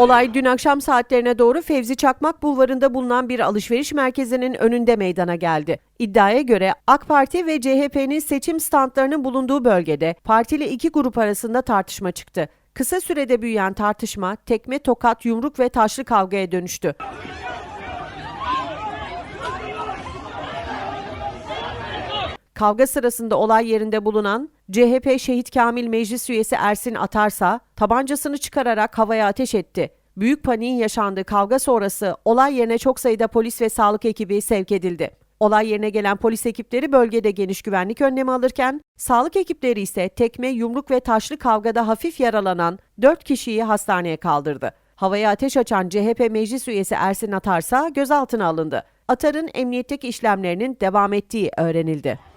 Olay dün akşam saatlerine doğru Fevzi Çakmak Bulvarı'nda bulunan bir alışveriş merkezinin önünde meydana geldi. İddiaya göre AK Parti ve CHP'nin seçim standlarının bulunduğu bölgede partili iki grup arasında tartışma çıktı. Kısa sürede büyüyen tartışma tekme, tokat, yumruk ve taşlı kavgaya dönüştü. Kavga sırasında olay yerinde bulunan CHP Şehit Kamil Meclis üyesi Ersin Atarsa tabancasını çıkararak havaya ateş etti. Büyük paniğin yaşandığı kavga sonrası olay yerine çok sayıda polis ve sağlık ekibi sevk edildi. Olay yerine gelen polis ekipleri bölgede geniş güvenlik önlemi alırken, sağlık ekipleri ise tekme, yumruk ve taşlı kavgada hafif yaralanan 4 kişiyi hastaneye kaldırdı. Havaya ateş açan CHP meclis üyesi Ersin Atarsa gözaltına alındı. Atar'ın emniyetteki işlemlerinin devam ettiği öğrenildi.